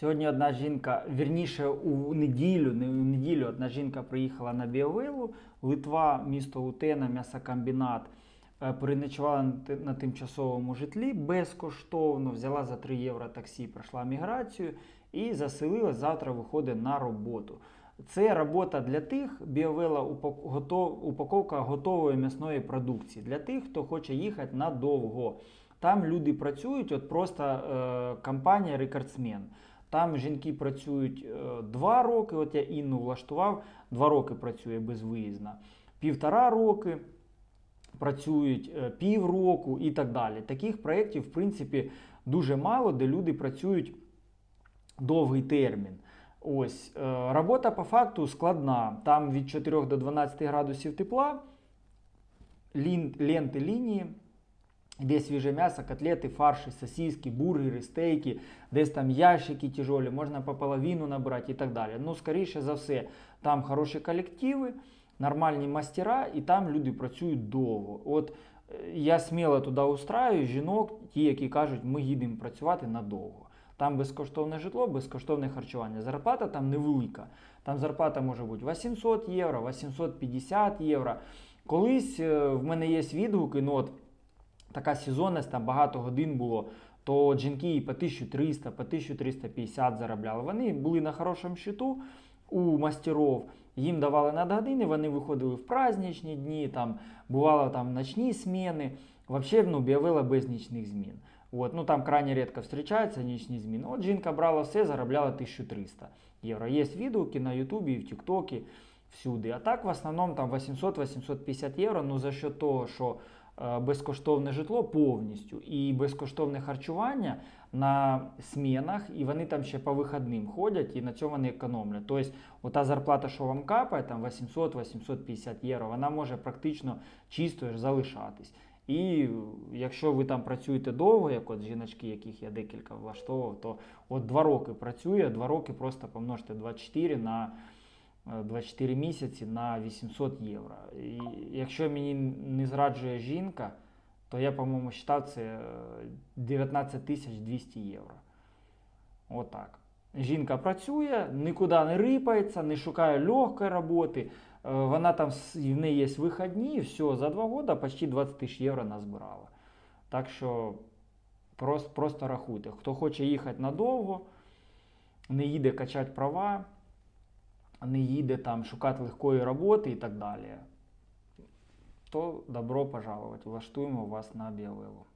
Сьогодні одна жінка, вірніше у неділю, не у неділю, одна жінка приїхала на Біовилу, Литва, місто Лутена, м'ясокомбінат. е, Переночувала на тимчасовому житлі безкоштовно, взяла за 3 євро таксі, пройшла міграцію і заселилась. Завтра виходить на роботу. Це робота для тих, біовела упаковка готової м'ясної продукції, для тих, хто хоче їхати надовго. Там люди працюють, от просто е, компанія рекордсмен. Там жінки працюють е, два роки. От я Інну влаштував, два роки працює безвиїзно, півтора роки працюють е, півроку і так далі. Таких проєктів, в принципі, дуже мало, де люди працюють довгий термін. Ось е, робота по факту складна. Там від 4 до 12 градусів тепла, ленти лінії, де свіже м'ясо, котлети, фарші, сосиски, бургери, стейки, десь там ящики тяжолі, можна по половину набрати і так далі. Ну, скоріше за все, там хороші колективи, нормальні мастера, і там люди працюють довго. От е, я сміло туди устраю жінок, ті, які кажуть, ми їдемо працювати надовго. Там безкоштовне житло, безкоштовне харчування. Зарплата там невелика. Там зарплата може бути 800 євро, 850 євро. Колись е, в мене є відгуки, ну от така сезонність, там багато годин було, то жінки і по 1300, по 1350 заробляли. Вони були на хорошому счету у мастеров, їм давали надгодини, вони виходили в праздничні дні, там бувало там ночні зміни. Взагалі, ну, Біовела без нічних змін. От, ну там крайне рідко зустрічаються нічні зміни. От жінка брала все, заробляла 1300 євро. Є відгуки на Ютубі, в Тіктокі, всюди. А так в основному там 800-850 євро. Ну за що того, що безкоштовне житло повністю і безкоштовне харчування на смінах, і вони там ще по вихідним ходять, і на цьому вони економлять. Тобто, ота зарплата, що вам капає, там 800-850 євро, вона може практично чистою залишатись. І якщо ви там працюєте довго, як от жіночки, яких я декілька влаштовував, то от два роки працює, два роки просто помножте 24 на е, 24 місяці на 800 євро. І якщо мені не зраджує жінка, то я, по-моєму, вважав це е, 19 тисяч 200 євро. Отак. Жінка працює, нікуди не рипається, не шукає легкої роботи. Е, Вона там в неї є вихідні, і все, за два роки почти 20 тисяч євро назбирала. Так що просто, просто рахуйте. Хто хоче їхати надовго, не їде качати права, не їде там шукати легкої роботи і так далі, то добро пожаловать. Влаштуємо вас на біовилу.